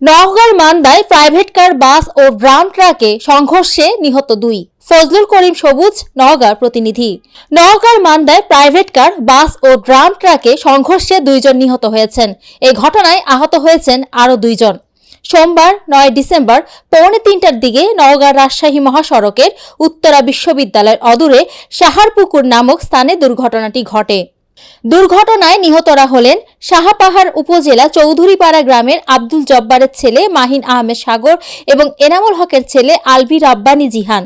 নওগাঁর মান্দায় private car, বাস ও drum ট্রাকে সংঘর্ষে নিহত দুই। ফজলুল করিম সবুজ, নওগাঁর প্রতিনিধি। নওগাঁর মান্দায় প্রাইভেট কার, বাস ও ড্রাম ট্রাকে সংঘর্ষে দুইজন নিহত হয়েছেন। এই ঘটনায় আহত হয়েছেন আরও দুইজন। সোমবার, নয় ডিসেম্বর, পৌনে তিনটার দিকে নওগাঁ রাজশাহী মহাসড়কের উত্তরা বিশ্ববিদ্যালয়ের অদূরে সাহারপুকুর নামক স্থানে দুর্ঘটনাটি ঘটে। দুর্ঘটনায় নিহতরা হলেন সাহাপাহাড় উপজেলা চৌধুরীপাড়া গ্রামের আব্দুল জব্বারের ছেলে মাহিন আহমেদ সাগর এবং এনামুল হকের ছেলে আলভি রাব্বানি জিহান।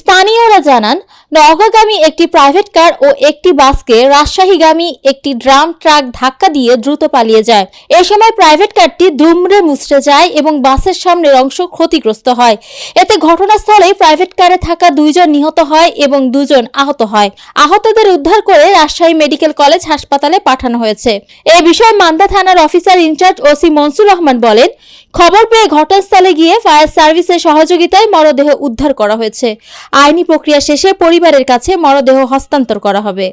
স্থানীয়রা জানান, নওগাঁগামী একটি প্রাইভেট কার ও একটি বাসকে রাজশাহীগামী একটি ড্রাম ট্রাক ধাক্কা দিয়ে দ্রুত পালিয়ে যায়। এ সময় প্রাইভেট কারটি দুমড়ে মুচড়ে যায় এবং বাসের সামনের অংশ ক্ষতিগ্রস্ত হয়। এতে ঘটনাস্থলে প্রাইভেট কারে থাকা দুইজন নিহত হয় এবং দুজন আহত হয়। আহতদের উদ্ধার করে রাজশাহী মেডিকেল কলেজ হাসপাতালে পাঠানো হয়েছে। এ বিষয়ে মান্দা থানার officer in charge OC Mansur Rahman বলেন খবর পেয়ে ঘটনাস্থলে গিয়ে ফায়ার সার্ভিসের সহযোগিতায় মরদেহ উদ্ধার করা হয়েছে। আইনি প্রক্রিয়া শেষে পরিবারের কাছে মরদেহ হস্তান্তর করা হবে।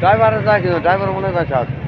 ড্রাইভারের যা কিন্তু ড্রাইভার মনে হয় আছে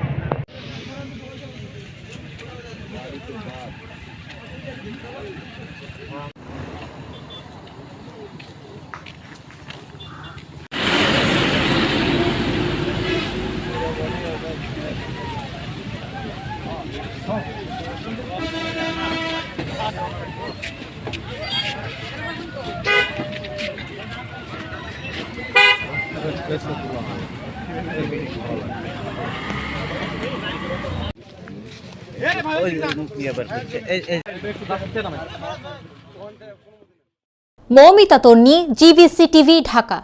মৌমিতা তন্নি জিভিসি টিভি ঢাকা।